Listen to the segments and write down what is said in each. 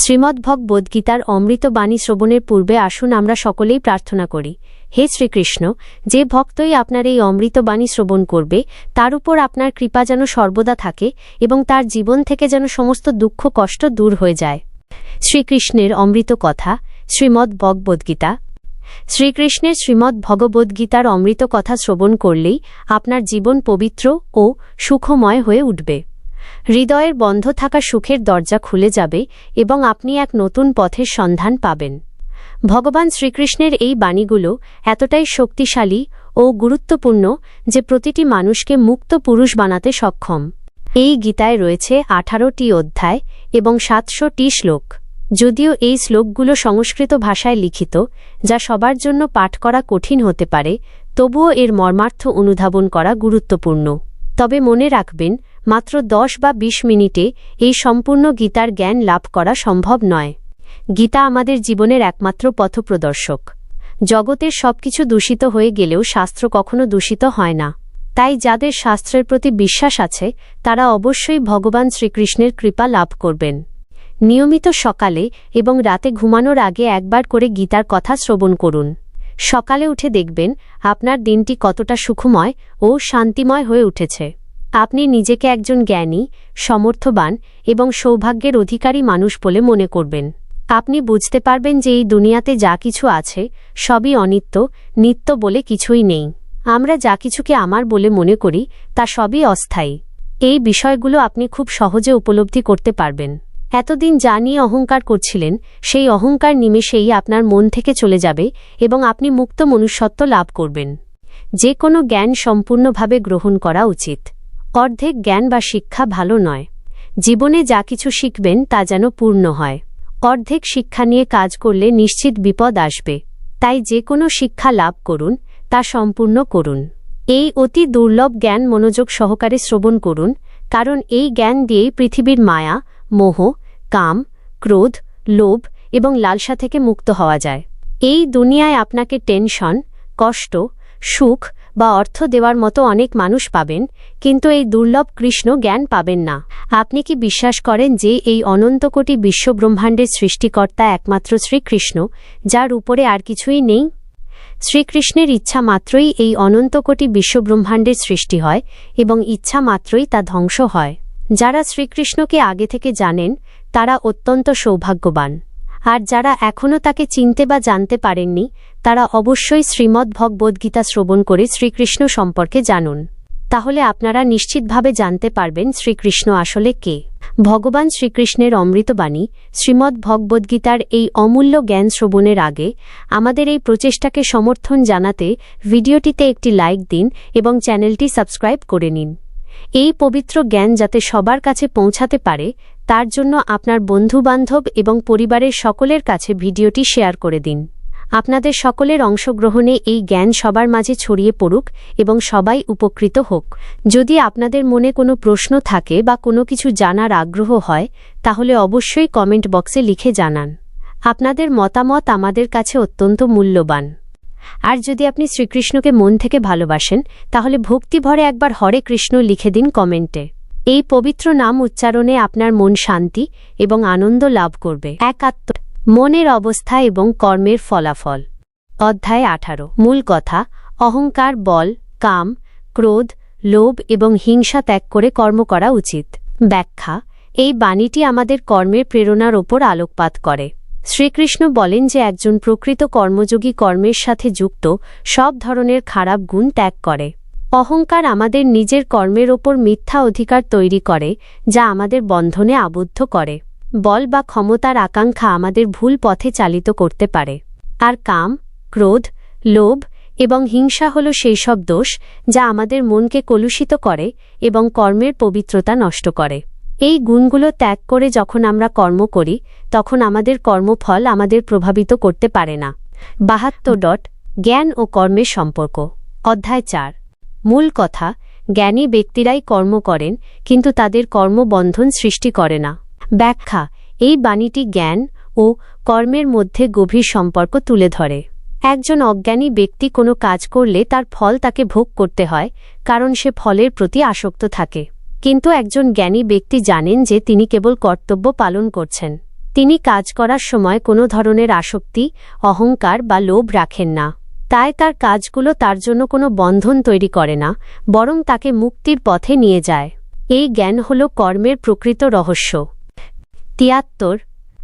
শ্রীমদ্ভগবদ্ গীতার অমৃত বাণী শ্রবণের পূর্বে আসুন আমরা সকলেই প্রার্থনা করি। হে শ্রীকৃষ্ণ, যে ভক্তই আপনার এই অমৃত বাণী শ্রবণ করবে, তার উপর আপনার কৃপা যেন সর্বদা থাকে এবং তার জীবন থেকে যেন সমস্ত দুঃখ কষ্ট দূর হয়ে যায়। শ্রীকৃষ্ণের অমৃত কথা, শ্রীমদ্ ভগবদ্গীতা শ্রীকৃষ্ণের শ্রীমদ্ ভগবদ্গীতার অমৃত কথা শ্রবণ করলেই আপনার জীবন পবিত্র ও সুখময় হয়ে উঠবে। হৃদয়ের বন্ধ থাকা সুখের দরজা খুলে যাবে এবং আপনি এক নতুন পথের সন্ধান পাবেন। ভগবান শ্রীকৃষ্ণের এই বাণীগুলো এতটাই শক্তিশালী ও গুরুত্বপূর্ণ যে প্রতিটি মানুষকে মুক্ত পুরুষ বানাতে সক্ষম। এই গীতায় রয়েছে আঠারোটি অধ্যায় এবং সাতশোটি শ্লোক। যদিও এই শ্লোকগুলো সংস্কৃত ভাষায় লিখিত, যা সবার জন্য পাঠ করা কঠিন হতে পারে, তবুও এর মর্মার্থ অনুধাবন করা গুরুত্বপূর্ণ। তবে মনে রাখবেন, মাত্র দশ বা ২০ মিনিটে এই সম্পূর্ণ গীতার জ্ঞান লাভ করা সম্ভব নয়। গীতা আমাদের জীবনের একমাত্র পথপ্রদর্শক। জগতের সবকিছু দূষিত হয়ে গেলেও শাস্ত্র কখনো দূষিত হয় না। তাই যাদের শাস্ত্রের প্রতি বিশ্বাস আছে, তারা অবশ্যই ভগবান শ্রীকৃষ্ণের কৃপা লাভ করবেন। নিয়মিত সকালে এবং রাতে ঘুমানোর আগে একবার করে গীতার কথা শ্রবণ করুন। সকালে উঠে দেখবেন আপনার দিনটি কতটা সুখময় ও শান্তিময় হয়ে উঠেছে। আপনি নিজেকে একজন জ্ঞানী, সমর্থবান এবং সৌভাগ্যের অধিকারী মানুষ বলে মনে করবেন। আপনি বুঝতে পারবেন যে এই দুনিয়াতে যা কিছু আছে, সবই অনিত্য, নিত্য বলে কিছুই নেই। আমরা যা কিছুকে আমার বলে মনে করি, তা সবই অস্থায়ী। এই বিষয়গুলো আপনি খুব সহজে উপলব্ধি করতে পারবেন। এতদিন যা নিয়ে অহংকার করছিলেন, সেই অহংকার নিমেষেই আপনার মন থেকে চলে যাবে এবং আপনি মুক্ত মনুষ্যত্ব লাভ করবেন। যে কোনো জ্ঞান সম্পূর্ণভাবে গ্রহণ করা উচিত। অর্ধেক জ্ঞান বা শিক্ষা ভালো নয়। জীবনে যা কিছু শিখবেন, তা যেন পূর্ণ হয়। অর্ধেক শিক্ষা নিয়ে কাজ করলে নিশ্চিত বিপদ আসবে। তাই যে কোনো শিক্ষা লাভ করুন, তা সম্পূর্ণ করুন। এই অতি দুর্লভ জ্ঞান মনোযোগ সহকারে শ্রবণ করুন, কারণ এই জ্ঞান দিয়েই পৃথিবীর মায়া, মোহ কাম, ক্রোধ, লোভ এবং লালসা থেকে মুক্ত হওয়া যায়। এই দুনিয়ায় আপনাকে টেনশন, কষ্ট, সুখ বা অর্থ দেওয়ার মতো অনেক মানুষ পাবেন, কিন্তু এই দুর্লভ কৃষ্ণ জ্ঞান পাবেন না। আপনি কি বিশ্বাস করেন যে এই অনন্তকোটি বিশ্বব্রহ্মাণ্ডের সৃষ্টিকর্তা একমাত্র শ্রীকৃষ্ণ, যার উপরে আর কিছুই নেই? শ্রীকৃষ্ণের ইচ্ছা মাত্রই এই অনন্তকোটি বিশ্বব্রহ্মাণ্ডের সৃষ্টি হয় এবং ইচ্ছা মাত্রই তা ধ্বংস হয়। যারা শ্রীকৃষ্ণকে আগে থেকে জানেন তারা অত্যন্ত সৌভাগ্যবান। আর যারা এখনও তাকে চিনতে বা জানতে পারেননি, তারা অবশ্যই শ্রীমদ্ ভগবদ্গীতা শ্রবণ করে শ্রীকৃষ্ণ সম্পর্কে জানুন। তাহলে আপনারা নিশ্চিতভাবে জানতে পারবেন শ্রীকৃষ্ণ আসলে কে। ভগবান শ্রীকৃষ্ণের অমৃতবাণী, শ্রীমদ্ ভগবদ্গীতার এই অমূল্য জ্ঞান শ্রবণের আগে, আমাদের এই প্রচেষ্টাকে সমর্থন জানাতে ভিডিওটিতে একটি লাইক দিন এবং চ্যানেলটি সাবস্ক্রাইব করে নিন। এই পবিত্র জ্ঞান যাতে সবার কাছে পৌঁছাতে পারে তার জন্য আপনার বন্ধুবান্ধব এবং পরিবারের সকলের কাছে ভিডিওটি শেয়ার করে দিন। আপনাদের সকলের অংশগ্রহণে এই জ্ঞান সবার মাঝে ছড়িয়ে পড়ুক এবং সবাই উপকৃত হোক। যদি আপনাদের মনে কোনো প্রশ্ন থাকে বা কোনো কিছু জানার আগ্রহ হয়, তাহলে অবশ্যই কমেন্ট বক্সে লিখে জানান। আপনাদের মতামত আমাদের কাছে অত্যন্ত মূল্যবান। আর যদি আপনি শ্রীকৃষ্ণকে মন থেকে ভালোবাসেন, তাহলে ভক্তিভরে একবার হরে কৃষ্ণ লিখে দিন কমেন্টে। এই পবিত্র নাম উচ্চারণে আপনার মন শান্তি এবং আনন্দ লাভ করবে। একাত্ম মনের অবস্থা এবং কর্মের ফলাফল। অধ্যায় আঠারো। মূল কথা, অহংকার, বল, কাম, ক্রোধ, লোভ এবং হিংসা ত্যাগ করে কর্ম করা উচিত। ব্যাখ্যা, এই বাণীটি আমাদের কর্মের প্রেরণার ওপর আলোকপাত করে। শ্রীকৃষ্ণ বলেন যে একজন প্রকৃত কর্মযোগী কর্মের সাথে যুক্ত সব ধরনের খারাপ গুণ ত্যাগ করে। অহংকার আমাদের নিজের কর্মের ওপর মিথ্যা অধিকার তৈরি করে, যা আমাদের বন্ধনে আবদ্ধ করে। বল বা ক্ষমতার আকাঙ্ক্ষা আমাদের ভুল পথে চালিত করতে পারে। আর কাম, ক্রোধ, লোভ এবং হিংসা হল সেই সব দোষ, যা আমাদের মনকে কলুষিত করে এবং কর্মের পবিত্রতা নষ্ট করে। এই গুণগুলো ত্যাগ করে যখন আমরা কর্ম করি, তখন আমাদের কর্মফল আমাদের প্রভাবিত করতে পারে না। বাহাত্তর ডট, জ্ঞান ও কর্মের সম্পর্ক, অধ্যায় চার। মূল কথা, জ্ঞানী ব্যক্তিরাই কর্ম করেন, কিন্তু তাদের কর্মবন্ধন সৃষ্টি করে না। ব্যাখ্যা, এই বাণীটি জ্ঞান ও কর্মের মধ্যে গভীর সম্পর্ক তুলে ধরে। একজন অজ্ঞানী ব্যক্তি কোনো কাজ করলে তার ফল তাকে ভোগ করতে হয়, কারণ সে ফলের প্রতি আসক্ত থাকে। কিন্তু একজন জ্ঞানী ব্যক্তি জানেন যে তিনি কেবল কর্তব্য পালন করছেন। তিনি কাজ করার সময় কোনো ধরনের আসক্তি, অহংকার বা লোভ রাখেন না। তাই তার কাজগুলো তার জন্য কোনো বন্ধন তৈরি করে না, বরং তাকে মুক্তির পথে নিয়ে যায়। এই জ্ঞান হল কর্মের প্রকৃত রহস্য। তিয়াত্তর,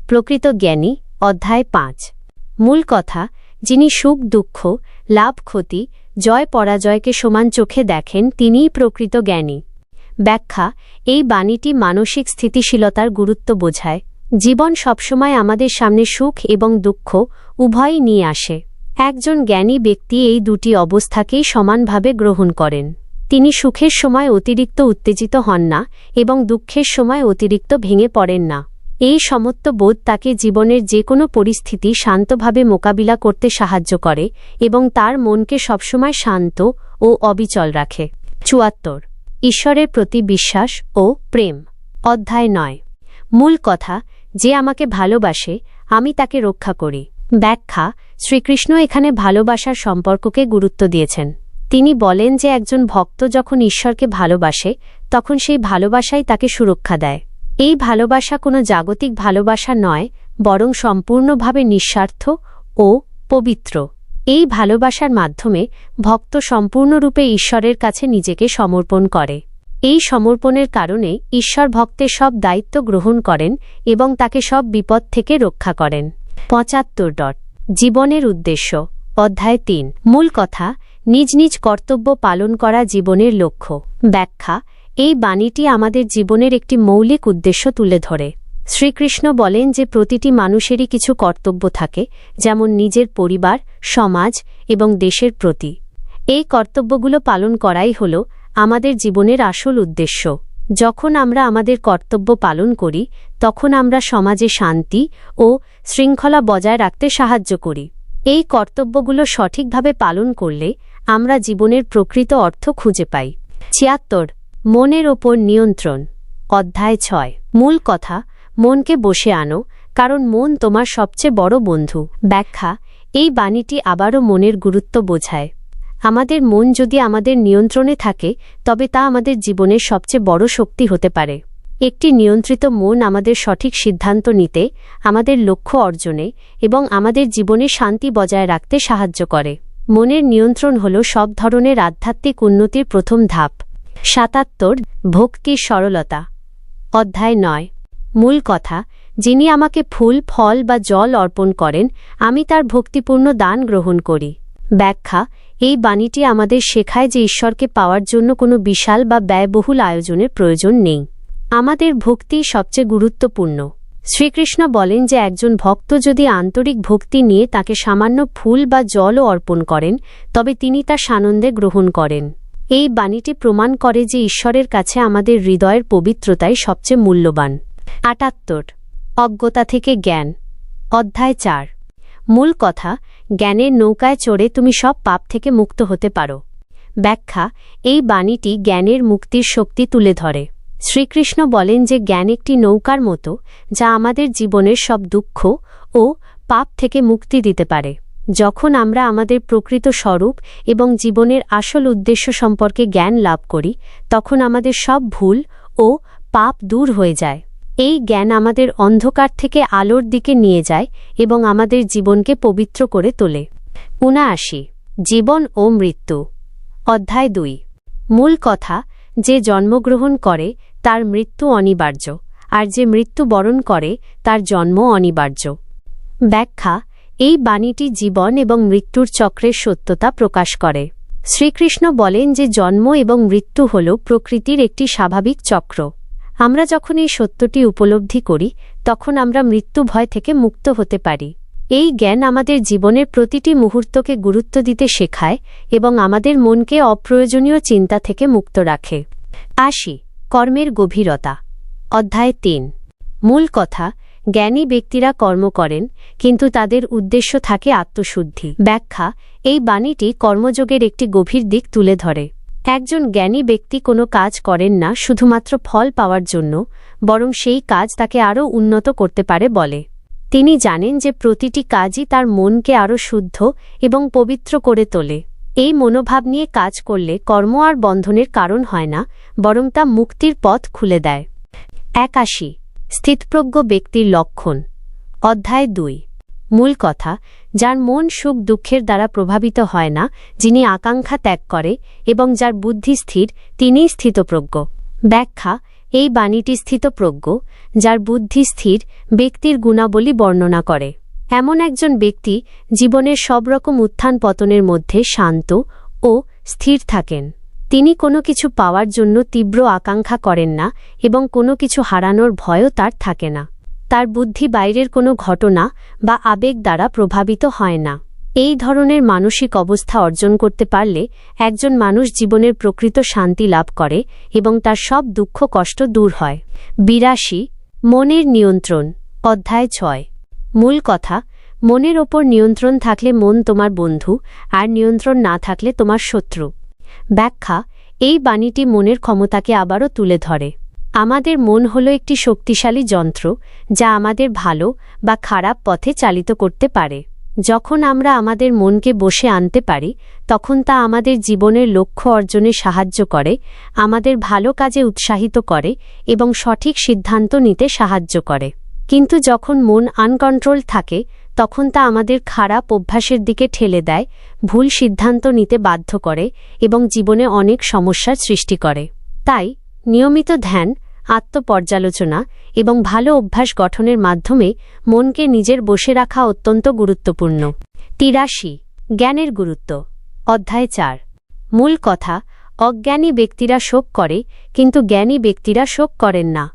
প্রকৃত জ্ঞানী, অধ্যায় পাঁচ। মূল কথা, যিনি সুখ, দুঃখ, লাভ, ক্ষতি, জয়, পরাজয়কে সমান চোখে দেখেন, তিনিই প্রকৃত জ্ঞানী। ব্যাখ্যা, এই বাণীটি মানসিক স্থিতিশীলতার গুরুত্ব বোঝায়। জীবন সবসময় আমাদের সামনে সুখ এবং দুঃখ উভয়ই নিয়ে আসে। একজন জ্ঞানী ব্যক্তি এই দুটি অবস্থাকেই সমানভাবে গ্রহণ করেন। তিনি সুখের সময় অতিরিক্ত উত্তেজিত হন না এবং দুঃখের সময় অতিরিক্ত ভেঙে পড়েন না। এই সমত্ব বোধ তাকে জীবনের যে কোনো পরিস্থিতি শান্তভাবে মোকাবিলা করতে সাহায্য করে এবং তার মনকে সবসময় শান্ত ও অবিচল রাখে। চুয়াত্তর। ঈশ্বরের প্রতি বিশ্বাস ও প্রেম। অধ্যায় নয়। মূল কথা, যে আমাকে ভালোবাসে, আমি তাকে রক্ষা করি। ব্যাখ্যা শ্রীকৃষ্ণ এখানে ভালোবাসার সম্পর্ককে গুরুত্ব দিয়েছেন। তিনি বলেন যে একজন ভক্ত যখন ঈশ্বরকে ভালোবাসে, তখন সেই ভালোবাসাই তাকে সুরক্ষা দেয়। এই ভালোবাসা কোনো জাগতিক ভালোবাসা নয়, বরং সম্পূর্ণভাবে নিঃস্বার্থ ও পবিত্র। এই ভালোবাসার মাধ্যমে ভক্ত সম্পূর্ণরূপে ঈশ্বরের কাছে নিজেকে সমর্পণ করে। এই সমর্পণের কারণে ঈশ্বর ভক্তের সব দায়িত্ব গ্রহণ করেন এবং তাকে সব বিপদ থেকে রক্ষা করেন। পঁচাত্তর ডট। জীবনের উদ্দেশ্য, অধ্যায় তিন। মূল কথা, নিজ নিজ কর্তব্য পালন করা জীবনের লক্ষ্য। ব্যাখ্যা, এই বাণীটি আমাদের জীবনের একটি মৌলিক উদ্দেশ্য তুলে ধরে। শ্রীকৃষ্ণ বলেন যে প্রতিটি মানুষেরই কিছু কর্তব্য থাকে, যেমন নিজের পরিবার, সমাজ এবং দেশের প্রতি। এই কর্তব্যগুলো পালন করাই হল আমাদের জীবনের আসল উদ্দেশ্য। যখন আমরা আমাদের কর্তব্য পালন করি, তখন আমরা সমাজে শান্তি ও শৃঙ্খলা বজায় রাখতে সাহায্য করি। এই কর্তব্যগুলো সঠিকভাবে পালন করলে আমরা জীবনের প্রকৃত অর্থ খুঁজে পাই। ছিয়াত্তর, মনের ওপর নিয়ন্ত্রণ। অধ্যায় ছয়। মূল কথা, মনকে বসে আনো, কারণ মন তোমার সবচেয়ে বড় বন্ধু। ব্যাখ্যা, এই বাণীটি আবারও মনের গুরুত্ব বোঝায়। আমাদের মন যদি আমাদের নিয়ন্ত্রণে থাকে, তবে তা আমাদের জীবনের সবচেয়ে বড় শক্তি হতে পারে। একটি নিয়ন্ত্রিত মন আমাদের সঠিক সিদ্ধান্ত নিতে, আমাদের লক্ষ্য অর্জনে এবং আমাদের জীবনে শান্তি বজায় রাখতে সাহায্য করে। মনের নিয়ন্ত্রণ হল সব ধরনের আধ্যাত্মিক উন্নতির প্রথম ধাপ। সাতাত্তর, ভক্তির সরলতা। অধ্যায় নয়। মূল কথা, যিনি আমাকে ফুল, ফল বা জল অর্পণ করেন, আমি তার ভক্তিপূর্ণ দান গ্রহণ করি। ব্যাখ্যা এই বাণীটি আমাদের শেখায় যে ঈশ্বরকে পাওয়ার জন্য কোনো বিশাল বা ব্যয়বহুল আয়োজনের প্রয়োজন নেই। আমাদের ভক্তি সবচেয়ে গুরুত্বপূর্ণ। শ্রীকৃষ্ণ বলেন যে একজন ভক্ত যদি আন্তরিক ভক্তি নিয়ে তাকে সামান্য ফুল বা জলও অর্পণ করেন, তবে তিনি তা সানন্দে গ্রহণ করেন। এই বাণীটি প্রমাণ করে যে ঈশ্বরের কাছে আমাদের হৃদয়ের পবিত্রতাই সবচেয়ে মূল্যবান। আটাত্তর, অজ্ঞতা থেকে জ্ঞান। অধ্যায় চার। মূল কথা জ্ঞানের নৌকায় চড়ে তুমি সব পাপ থেকে মুক্ত হতে পারো। ব্যাখ্যা, এই বাণীটি জ্ঞানের মুক্তির শক্তি তুলে ধরে। শ্রীকৃষ্ণ বলেন যে জ্ঞান একটি নৌকার মতো, যা আমাদের জীবনের সব দুঃখ ও পাপ থেকে মুক্তি দিতে পারে। যখন আমরা আমাদের প্রকৃত স্বরূপ এবং জীবনের আসল উদ্দেশ্য সম্পর্কে জ্ঞান লাভ করি, তখন আমাদের সব ভুল ও পাপ দূর হয়ে যায়। এই জ্ঞান আমাদের অন্ধকার থেকে আলোর দিকে নিয়ে যায় এবং আমাদের জীবনকে পবিত্র করে তোলে। উনাআশি জীবন ও মৃত্যু। অধ্যায় দুই। মূল কথা, যে জন্মগ্রহণ করে, তার মৃত্যু অনিবার্য, আর যে মৃত্যু বরণ করে, তার জন্ম অনিবার্য। ব্যাখ্যা, এই বাণীটি জীবন এবং মৃত্যুর চক্রের সত্যতা প্রকাশ করে। শ্রীকৃষ্ণ বলেন যে জন্ম এবং মৃত্যু হল প্রকৃতির একটি স্বাভাবিক চক্র। আমরা যখন এই সত্যটি উপলব্ধি করি, তখন আমরা মৃত্যু ভয় থেকে মুক্ত হতে পারি। এই জ্ঞান আমাদের জীবনের প্রতিটি মুহূর্তকে গুরুত্ব দিতে শেখায় এবং আমাদের মনকে অপ্রয়োজনীয় চিন্তা থেকে মুক্ত রাখে। আসি কর্মের গভীরতা। অধ্যায় তিন। মূল কথা, জ্ঞানী ব্যক্তিরা কর্ম করেন, কিন্তু তাদের উদ্দেশ্য থাকে আত্মশুদ্ধি। ব্যাখ্যা, এই বাণীটি কর্মযোগের একটি গভীর দিক তুলে ধরে। একজন জ্ঞানী ব্যক্তি কোনো কাজ করেন না শুধুমাত্র ফল পাওয়ার জন্য, বরং সেই কাজ তাকে আরও উন্নত করতে পারে বলে। তিনি জানেন যে প্রতিটি কাজই তার মনকে আরও শুদ্ধ এবং পবিত্র করে তোলে। এই মনোভাব নিয়ে কাজ করলে কর্ম আর বন্ধনের কারণ হয় না, বরং তা মুক্তির পথ খুলে দেয়। একাশি, স্থিতপ্রজ্ঞ ব্যক্তির লক্ষণ। অধ্যায় দুই। মূল কথা, যার মন সুখ দুঃখের দ্বারা প্রভাবিত হয় না, যিনি আকাঙ্ক্ষা ত্যাগ করে এবং যার বুদ্ধি স্থির, তিনিই স্থিতপ্রজ্ঞ। ব্যাখ্যা, এই বাণীটি স্থিতপ্রজ্ঞ, যার বুদ্ধি স্থির, ব্যক্তির গুণাবলী বর্ণনা করে। এমন একজন ব্যক্তি জীবনের সব রকম উত্থান পতনের মধ্যে শান্ত ও স্থির থাকেন। তিনি কোনো কিছু পাওয়ার জন্য তীব্র আকাঙ্ক্ষা করেন না এবং কোনো কিছু হারানোর ভয়ও তার থাকে না। তার বুদ্ধি বাইরের কোনো ঘটনা বা আবেগ দ্বারা প্রভাবিত হয় না। এই ধরনের মানসিক অবস্থা অর্জন করতে পারলে একজন মানুষ জীবনের প্রকৃত শান্তি লাভ করে এবং তার সব দুঃখ কষ্ট দূর হয়। বিরাশি, মনের নিয়ন্ত্রণ, অধ্যায় ছয়। মূল কথা, মনের ওপর নিয়ন্ত্রণ থাকলে মন তোমার বন্ধু আর নিয়ন্ত্রণ না থাকলে তোমার শত্রু। ব্যাখ্যা, এই বাণীটি মনের ক্ষমতাকে আবারও তুলে ধরে। আমাদের মন হল একটি শক্তিশালী যন্ত্র, যা আমাদের ভালো বা খারাপ পথে চালিত করতে পারে। যখন আমরা আমাদের মনকে বসে আনতে পারি, তখন তা আমাদের জীবনের লক্ষ্য অর্জনে সাহায্য করে, আমাদের ভালো কাজে উৎসাহিত করে এবং সঠিক সিদ্ধান্ত নিতে সাহায্য করে। কিন্তু যখন মন আনকন্ট্রোল থাকে, তখন তা আমাদের খারাপ অভ্যাসের দিকে ঠেলে দেয়, ভুল সিদ্ধান্ত নিতে বাধ্য করে এবং জীবনে অনেক সমস্যার সৃষ্টি করে। তাই নিয়মিত ধ্যান, আত্মপর্যালোচনা এবং ভালো অভ্যাস গঠনের মাধ্যমে মনকে নিজের বসে রাখা অত্যন্ত গুরুত্বপূর্ণ। তিরাশি, জ্ঞানের গুরুত্ব। অধ্যায় চার। মূল কথা, অজ্ঞানী ব্যক্তিরা শোক করে, কিন্তু জ্ঞানী ব্যক্তিরা শোক করেন না।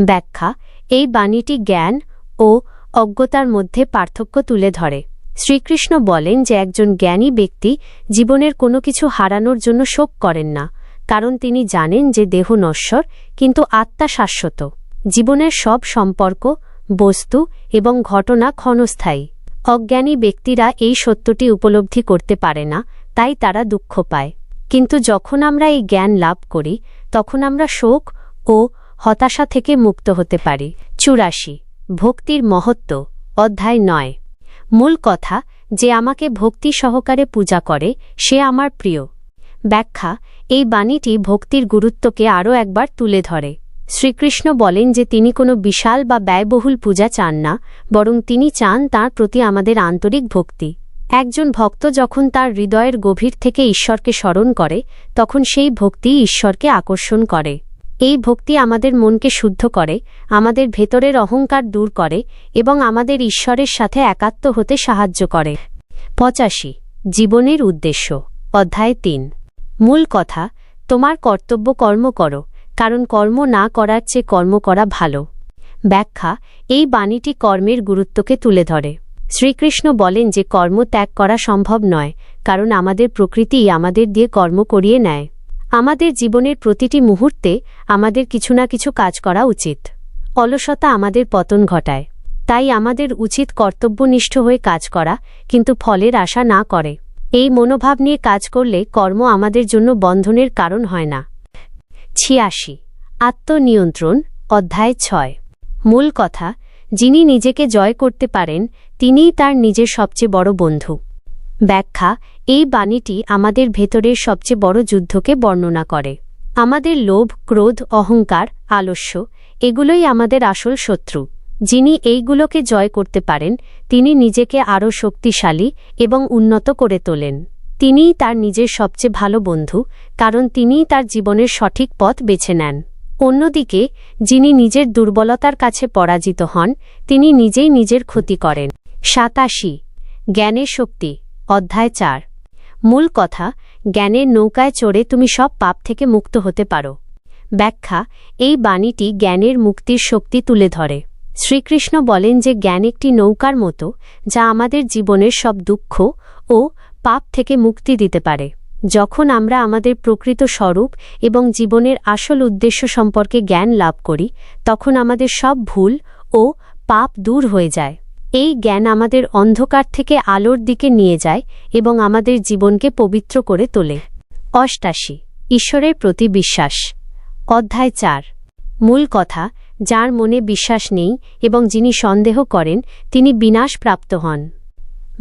ব্যাখ্যা, এই বাণীটি জ্ঞান ও অজ্ঞতার মধ্যে পার্থক্য তুলে ধরে। শ্রীকৃষ্ণ বলেন যে একজন জ্ঞানী ব্যক্তি জীবনের কোনো কিছু হারানোর জন্য শোক করেন না। কারণ তিনি জানেন যে দেহ নশ্বর, কিন্তু আত্মা শাশ্বত। জীবনের সব সম্পর্ক, বস্তু এবং ঘটনা ক্ষণস্থায়ী। অজ্ঞানী ব্যক্তিরা এই সত্যটি উপলব্ধি করতে পারে না, তাই তারা দুঃখ পায়। কিন্তু যখন আমরা এই জ্ঞান লাভ করি, তখন আমরা শোক ও হতাশা থেকে মুক্ত হতে পারি। চুরাশি। ভক্তির মহত্ব, অধ্যায় নয়। মূল কথা, যে আমাকে ভক্তি সহকারে পূজা করে, সে আমার প্রিয়। ব্যাখ্যা এই বাণীটি ভক্তির গুরুত্বকে আরও একবার তুলে ধরে। শ্রীকৃষ্ণ বলেন যে তিনি কোনো বিশাল বা ব্যয়বহুল পূজা চান না, বরং তিনি চান তার প্রতি আমাদের আন্তরিক ভক্তি। একজন ভক্ত যখন তার হৃদয়ের গভীর থেকে ঈশ্বরকে স্মরণ করে, তখন সেই ভক্তি ঈশ্বরকে আকর্ষণ করে। এই ভক্তি আমাদের মনকে শুদ্ধ করে, আমাদের ভেতরের অহংকার দূর করে এবং আমাদের ঈশ্বরের সাথে একাত্ম হতে সাহায্য করে। পঁচাশি। জীবনের উদ্দেশ্য। অধ্যায় তিন। মূল কথা, তোমার কর্তব্য কর্ম করো, কারণ কর্ম না করার চেয়ে কর্ম করা ভালো। ব্যাখ্যা, এই বাণীটি কর্মের গুরুত্বকে তুলে ধরে। শ্রীকৃষ্ণ বলেন যে কর্ম ত্যাগ করা সম্ভব নয়, কারণ আমাদের প্রকৃতিই আমাদের দিয়ে কর্ম করিয়ে নেয়। আমাদের জীবনের প্রতিটি মুহূর্তে আমাদের কিছু না কিছু কাজ করা উচিত। অলসতা আমাদের পতন ঘটায়। তাই আমাদের উচিত কর্তব্যনিষ্ঠ হয়ে কাজ করা, কিন্তু ফলের আশা না করে। এই মনোভাব নিয়ে কাজ করলে কর্ম আমাদের জন্য বন্ধনের কারণ হয় না। ছিয়াশি। আত্মনিয়ন্ত্রণ, অধ্যায় ছয়। মূল কথা, যিনি নিজেকে জয় করতে পারেন, তিনিই তার নিজের সবচেয়ে বড় বন্ধু। ব্যাখ্যা, এই বাণীটি আমাদের ভেতরের সবচেয়ে বড় যুদ্ধকে বর্ণনা করে। আমাদের লোভ, ক্রোধ, অহংকার, আলস্য, এগুলোই আমাদের আসল শত্রু। যিনি এইগুলোকে জয় করতে পারেন, তিনি নিজেকে আরও শক্তিশালী এবং উন্নত করে তোলেন। তিনিই তার নিজের সবচেয়ে ভালো বন্ধু, কারণ তিনিই তার জীবনের সঠিক পথ বেছে নেন। অন্যদিকে, যিনি নিজের দুর্বলতার কাছে পরাজিত হন, তিনি নিজেই নিজের ক্ষতি করেন। সাতাশি। জ্ঞানের শক্তি। অধ্যায় চার। মূল কথা, জ্ঞানের নৌকায় চড়ে তুমি সব পাপ থেকে মুক্ত হতে পারো। ব্যাখ্যা, এই বাণীটি জ্ঞানের মুক্তির শক্তি তুলে ধরে। শ্রীকৃষ্ণ বলেন যে জ্ঞান একটি নৌকার মতো, যা আমাদের জীবনের সব দুঃখ ও পাপ থেকে মুক্তি দিতে পারে। যখন আমরা আমাদের প্রকৃত স্বরূপ এবং জীবনের আসল উদ্দেশ্য সম্পর্কে জ্ঞান লাভ করি, তখন আমাদের সব ভুল ও পাপ দূর হয়ে যায়। এই জ্ঞান আমাদের অন্ধকার থেকে আলোর দিকে নিয়ে যায় এবং আমাদের জীবনকে পবিত্র করে তোলে। অষ্টাশি, ঈশ্বরের প্রতি বিশ্বাস। অধ্যায় চার। মূল কথা যার মনে বিশ্বাস নেই এবং যিনি সন্দেহ করেন, তিনি বিনাশপ্রাপ্ত হন।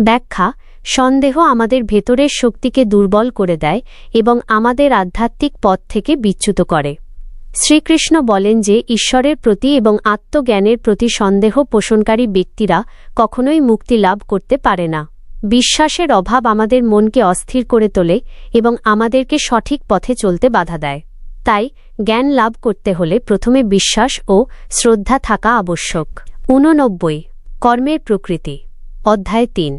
ব্যাখ্যা, সন্দেহ আমাদের ভেতরের শক্তিকে দুর্বল করে দেয় এবং আমাদের আধ্যাত্মিক পথ থেকে বিচ্যুত করে। শ্রীকৃষ্ণ বলেন যে ঈশ্বরের প্রতি এবং আত্মজ্ঞানের প্রতি সন্দেহ পোষণকারী ব্যক্তিরা কখনোই মুক্তি লাভ করতে পারে না। বিশ্বাসের অভাব আমাদের মনকে অস্থির করে তোলে এবং আমাদেরকে সঠিক পথে চলতে বাধা দেয়। তাই জ্ঞান লাভ করতে হলে প্রথমে বিশ্বাস ও শ্রদ্ধা থাকা আবশ্যক। ঊননব্বই, কর্মের প্রকৃতি। অধ্যায় তিন।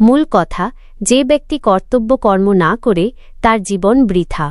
মূল কথা, যে ব্যক্তি কর্তব্য কর্ম না করে তার জীবন বৃথা।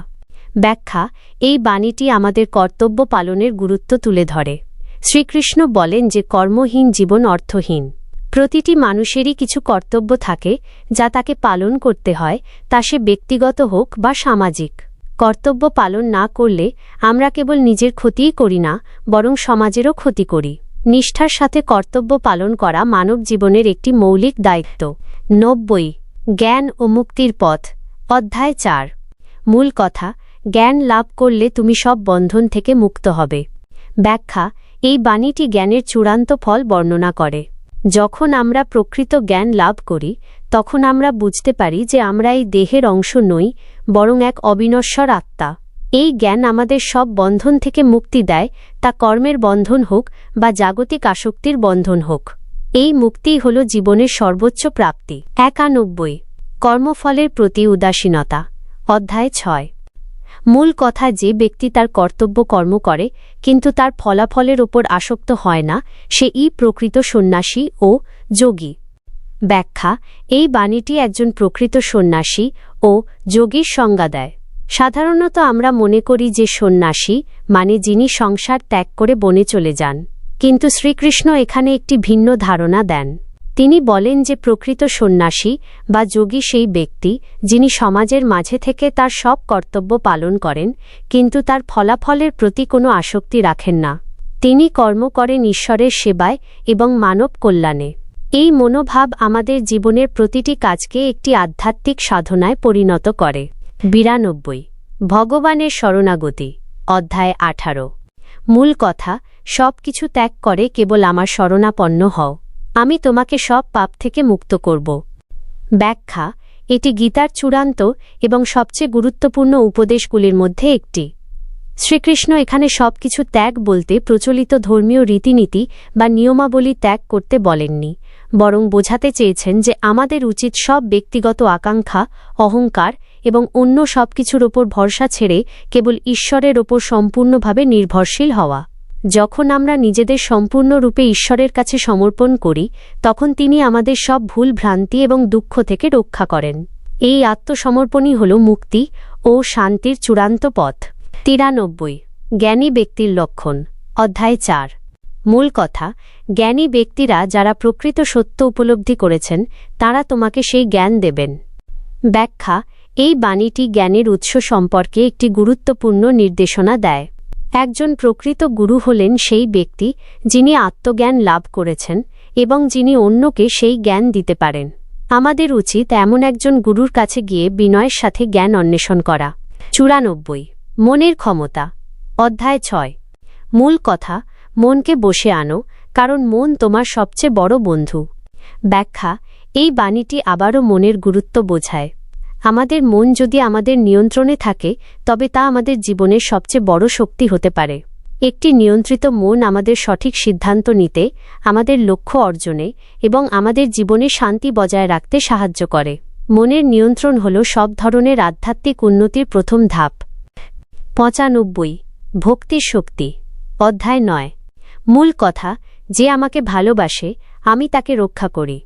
ব্যাখ্যা, এই বাণীটি আমাদের কর্তব্য পালনের গুরুত্ব তুলে ধরে। শ্রীকৃষ্ণ বলেন যে কর্মহীন জীবন অর্থহীন। প্রতিটি মানুষেরই কিছু কর্তব্য থাকে যা তাকে পালন করতে হয়, তা সে ব্যক্তিগত হোক বা সামাজিক। কর্তব্য পালন না করলে আমরা কেবল নিজের ক্ষতিই করি না, বরং সমাজেরও ক্ষতি করি। নিষ্ঠার সাথে কর্তব্য পালন করা মানব জীবনের একটি মৌলিক দায়িত্ব। নব্বই। জ্ঞান ও মুক্তির পথ। অধ্যায় চার। মূল কথা, জ্ঞান লাভ করলে তুমি সব বন্ধন থেকে মুক্ত হবে। ব্যাখ্যা, এই বাণীটি জ্ঞানের চূড়ান্ত ফল বর্ণনা করে। যখন আমরা প্রকৃত জ্ঞান লাভ করি, তখন আমরা বুঝতে পারি যে আমরা এই দেহের অংশ নই, বরং এক অবিনশ্বর আত্মা। এই জ্ঞান আমাদের সব বন্ধন থেকে মুক্তি দেয়, তা কর্মের বন্ধন হোক বা জাগতিক আসক্তির বন্ধন হোক। এই মুক্তিই হল জীবনের সর্বোচ্চ প্রাপ্তি। একানব্বই। কর্মফলের প্রতি উদাসীনতা। অধ্যায় ছয়। মূল কথা যে ব্যক্তি তার কর্তব্য কর্ম করে, কিন্তু তার ফলাফলের ওপর আসক্ত হয় না, সে ই প্রকৃত সন্ন্যাসী ও যোগী। ব্যাখ্যা, এই বাণীটি একজন প্রকৃত সন্ন্যাসী ও যোগীর সংজ্ঞা দেয়। সাধারণত আমরা মনে করি যে সন্ন্যাসী মানে যিনি সংসার ত্যাগ করে বনে চলে যান, কিন্তু শ্রীকৃষ্ণ এখানে একটি ভিন্ন ধারণা দেন। তিনি বলেন যে প্রকৃত সন্ন্যাসী বা যোগী সেই ব্যক্তি যিনি সমাজের মাঝে থেকে তার সব কর্তব্য পালন করেন, কিন্তু তার ফলাফলের প্রতি কোনো আসক্তি রাখেন না। তিনি কর্ম করেন ঈশ্বরের সেবায় এবং মানব কল্যাণে। এই মনোভাব আমাদের জীবনের প্রতিটি কাজকে একটি আধ্যাত্মিক সাধনায় পরিণত করে। বিরানব্বই। ভগবানের শরণাগতি, অধ্যায় আঠারো। মূল কথা সব কিছু ত্যাগ করে কেবল আমার শরণাপন্ন হও। আমি তোমাকে সব পাপ থেকে মুক্ত করব। ব্যাখ্যা, এটি গীতার চূড়ান্ত এবং সবচেয়ে গুরুত্বপূর্ণ উপদেশগুলির মধ্যে একটি। শ্রীকৃষ্ণ এখানে সবকিছু ত্যাগ বলতে প্রচলিত ধর্মীয় রীতিনীতি বা নিয়মাবলী ত্যাগ করতে বলেননি, বরং বোঝাতে চেয়েছেন যে আমাদের উচিত সব ব্যক্তিগত আকাঙ্ক্ষা, অহংকার এবং অন্য সবকিছুর ওপর ভরসা ছেড়ে কেবল ঈশ্বরের ওপর সম্পূর্ণভাবে নির্ভরশীল হওয়া। যখন আমরা নিজেদের সম্পূর্ণরূপে ঈশ্বরের কাছে সমর্পণ করি, তখন তিনি আমাদের সব ভুল, ভ্রান্তি এবং দুঃখ থেকে রক্ষা করেন। এই আত্মসমর্পণই হল মুক্তি ও শান্তির চূড়ান্ত পথ। তিরানব্বই। জ্ঞানী ব্যক্তির লক্ষণ। অধ্যায় চার। মূল কথা, জ্ঞানী ব্যক্তিরা যারা প্রকৃত সত্য উপলব্ধি করেছেন, তারা তোমাকে সেই জ্ঞান দেবেন। ব্যাখ্যা, এই বাণীটি জ্ঞানের উৎস সম্পর্কে একটি গুরুত্বপূর্ণ নির্দেশনা দেয়। একজন প্রকৃত গুরু হলেন সেই ব্যক্তি যিনি আত্মজ্ঞান লাভ করেছেন এবং যিনি অন্যকে সেই জ্ঞান দিতে পারেন। আমাদের উচিত এমন একজন গুরুর কাছে গিয়ে বিনয়ের সাথে জ্ঞান অন্বেষণ করা। চুরানব্বই। মনের ক্ষমতা। অধ্যায় ছয়। মূল কথা, মনকে বসে আনো, কারণ মন তোমার সবচেয়ে বড় বন্ধু। ব্যাখ্যা, এই বাণীটি আবারও মনের গুরুত্ব বোঝায়। আমাদের মন যদি আমাদের নিয়ন্ত্রণে থাকে, তবে তা আমাদের জীবনের সবচেয়ে বড় শক্তি হতে পারে। একটি নিয়ন্ত্রিত মন আমাদের সঠিক সিদ্ধান্ত নিতে, আমাদের লক্ষ্য অর্জনে এবং আমাদের জীবনে শান্তি বজায় রাখতে সাহায্য করে। মনের নিয়ন্ত্রণ হল সব ধরনের আধ্যাত্মিক উন্নতির প্রথম ধাপ। পঁচানব্বই। ভক্তির শক্তি। অধ্যায় নয়। মূল কথা, যে আমাকে ভালোবাসে, আমি তাকে রক্ষা করি।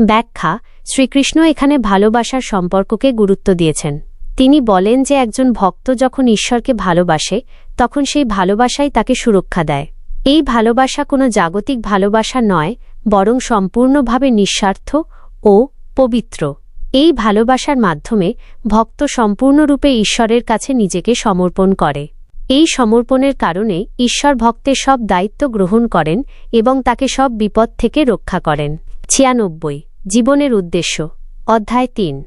ব্যাখ্যা শ্রীকৃষ্ণ এখানে ভালোবাসার সম্পর্ককে গুরুত্ব দিয়েছেন। তিনি বলেন যে একজন ভক্ত যখন ঈশ্বরকে ভালোবাসে, তখন সেই ভালোবাসাই তাকে সুরক্ষা দেয়। এই ভালোবাসা কোনো জাগতিক ভালোবাসা নয়, বরং সম্পূর্ণভাবে নিঃস্বার্থ ও পবিত্র। এই ভালোবাসার মাধ্যমে ভক্ত সম্পূর্ণরূপে ঈশ্বরের কাছে নিজেকে সমর্পণ করে। এই সমর্পণের কারণে ঈশ্বর ভক্তের সব দায়িত্ব গ্রহণ করেন এবং তাকে সব বিপদ থেকে রক্ষা করেন। ছিয়ানব্বই জীবনের উদ্দেশ্য। অধ্যায় তিন।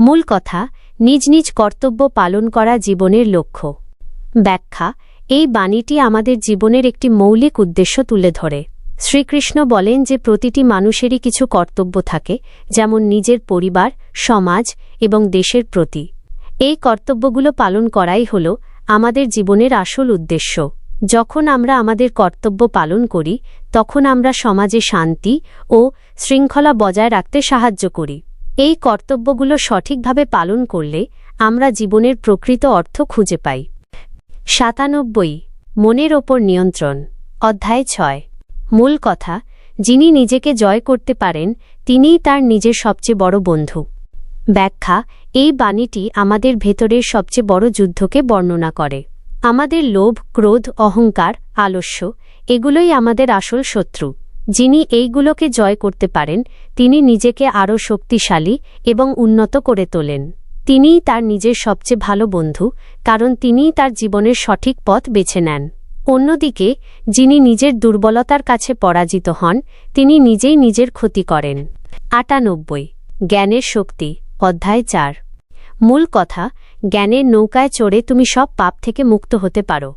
মূল কথা, নিজ নিজ কর্তব্য পালন করা জীবনের লক্ষ্য। ব্যাখ্যা, এই বাণীটি আমাদের জীবনের একটি মৌলিক উদ্দেশ্য তুলে ধরে। শ্রীকৃষ্ণ বলেন যে প্রতিটি মানুষেরই কিছু কর্তব্য থাকে, যেমন নিজের পরিবার, সমাজ এবং দেশের প্রতি। এই কর্তব্যগুলো পালন করাই হল আমাদের জীবনের আসল উদ্দেশ্য। যখন আমরা আমাদের কর্তব্য পালন করি, তখন আমরা সমাজে শান্তি ও শৃঙ্খলা বজায় রাখতে সাহায্য করি। এই কর্তব্যগুলো সঠিকভাবে পালন করলে আমরা জীবনের প্রকৃত অর্থ খুঁজে পাই। সাতানব্বই। মনের ওপর নিয়ন্ত্রণ। অধ্যায় ছয়। মূল কথা, যিনি নিজেকে জয় করতে পারেন, তিনিই তার নিজের সবচেয়ে বড় বন্ধু। ব্যাখ্যা, এই বাণীটি আমাদের ভেতরের সবচেয়ে বড় যুদ্ধকে বর্ণনা করে। আমাদের লোভ, ক্রোধ, অহংকার, আলস্য, এগুলোই আমাদের আসল শত্রু। যিনি এইগুলোকে জয় করতে পারেন, তিনি নিজেকে আরও শক্তিশালী এবং উন্নত করে তোলেন। তিনিই তার নিজের সবচেয়ে ভালো বন্ধু, কারণ তিনিই তার জীবনের সঠিক পথ বেছে নেন। অন্যদিকে, যিনি নিজের দুর্বলতার কাছে পরাজিত হন, তিনি নিজেই নিজের ক্ষতি করেন। আটানব্বই, জ্ঞানের শক্তি, অধ্যায় চার। মূল কথা জ্ঞানের নৌকায় চড়ে তুমি সব পাপ থেকে মুক্ত হতে পারো।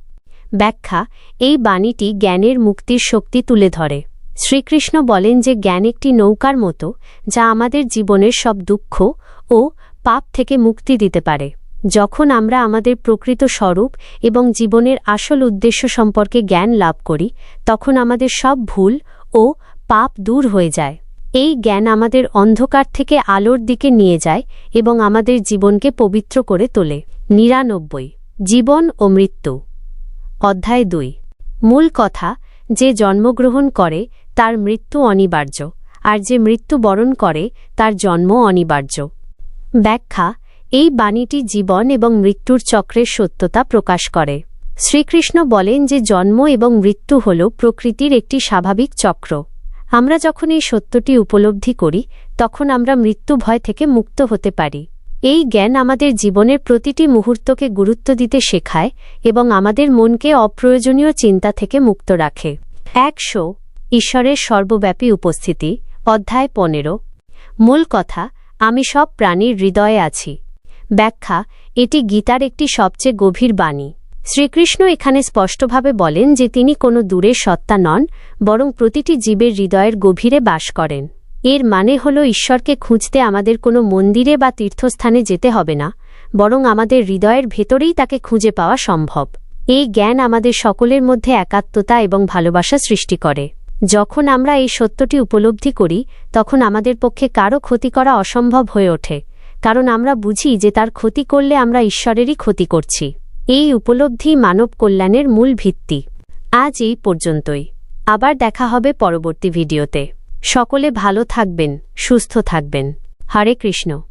ব্যাখ্যা, এই বাণীটি জ্ঞানের মুক্তির শক্তি তুলে ধরে। শ্রীকৃষ্ণ বলেন যে জ্ঞান একটি নৌকার মতো, যা আমাদের জীবনের সব দুঃখ ও পাপ থেকে মুক্তি দিতে পারে। যখন আমরা আমাদের প্রকৃত স্বরূপ এবং জীবনের আসল উদ্দেশ্য সম্পর্কে জ্ঞান লাভ করি, তখন আমাদের সব ভুল ও পাপ দূর হয়ে যায়। এই জ্ঞান আমাদের অন্ধকার থেকে আলোর দিকে নিয়ে যায় এবং আমাদের জীবনকে পবিত্র করে তোলে। নিরানব্বই। জীবন ও মৃত্যু। অধ্যায় দুই। মূল কথা, যে জন্মগ্রহণ করে, তার মৃত্যু অনিবার্য, আর যে মৃত্যু বরণ করে, তার জন্ম অনিবার্য। ব্যাখ্যা, এই বাণীটি জীবন এবং মৃত্যুর চক্রের সত্যতা প্রকাশ করে। শ্রীকৃষ্ণ বলেন যে জন্ম এবং মৃত্যু হল প্রকৃতির একটি স্বাভাবিক চক্র। আমরা যখন এই সত্যটি উপলব্ধি করি, তখন আমরা মৃত্যু ভয় থেকে মুক্ত হতে পারি। এই জ্ঞান আমাদের জীবনের প্রতিটি মুহূর্তকে গুরুত্ব দিতে শেখায় এবং আমাদের মনকে অপ্রয়োজনীয় চিন্তা থেকে মুক্ত রাখে। একশো ঈশ্বরের সর্বব্যাপী উপস্থিতি, অধ্যায় পনেরো। মূল কথা, আমি সব প্রাণীর হৃদয়ে আছি। ব্যাখ্যা, এটি গীতার একটি সবচেয়ে গভীর বাণী। শ্রীকৃষ্ণ এখানে স্পষ্টভাবে বলেন যে তিনি কোনো দূরের সত্তা নন, বরং প্রতিটি জীবের হৃদয়ের গভীরে বাস করেন। এর মানে হল ঈশ্বরকে খুঁজতে আমাদের কোনো মন্দিরে বা তীর্থস্থানে যেতে হবে না, বরং আমাদের হৃদয়ের ভেতরেই তাকে খুঁজে পাওয়া সম্ভব। এই জ্ঞান আমাদের সকলের মধ্যে একাত্মতা এবং ভালোবাসা সৃষ্টি করে। যখন আমরা এই সত্যটি উপলব্ধি করি, তখন আমাদের পক্ষে কারও ক্ষতি করা অসম্ভব হয়ে ওঠে, কারণ আমরা বুঝি যে তার ক্ষতি করলে আমরা ঈশ্বরেরই ক্ষতি করছি। এই উপলব্ধি মানব কল্যাণের মূল ভিত্তি। আজ এই পর্যন্তই। আবার দেখা হবে পরবর্তী ভিডিওতে। সকলে ভালো থাকবেন, সুস্থ থাকবেন। হরে কৃষ্ণ।